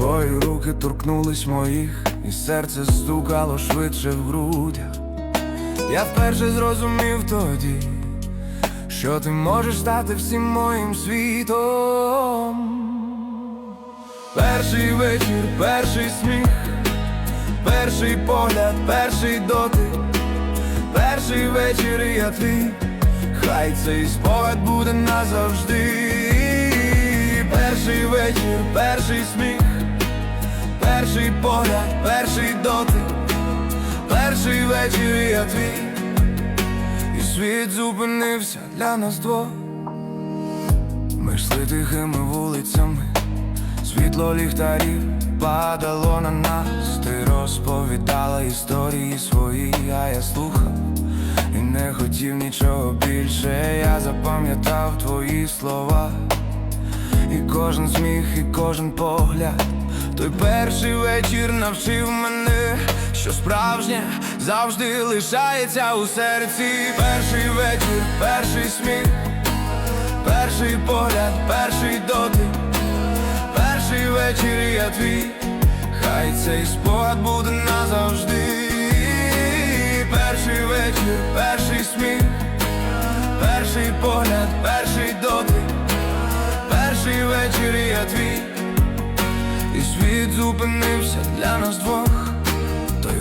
Твої руки торкнулись моїх, і серце стукало швидше в грудях. Я вперше зрозумів тоді, що ти можеш стати всім моїм світом. Перший вечір, перший сміх, перший погляд, перший дотик, перший вечір я твій, хай цей спогад буде назавжди. Перший вечір, перший сміх, перший погляд, перший дотик, перший вечір я твій, і світ зупинився для нас двох. Ми йшли тихими вулицями, світло ліхтарів падало на нас, ти розповідала історії свої, а я слухав і не хотів нічого більше. Я запам'ятав твої слова, і кожен сміх, і кожен погляд. Той перший вечір навчив мене, що справжнє завжди лишається у серці. Перший вечір, перший сміх. Перший погляд, перший дотик, перший вечір я твій, хай цей спогад буде назавжди. Перший вечір, перший сміх, перший погляд, перший дотик, зупинився для нас двох. Той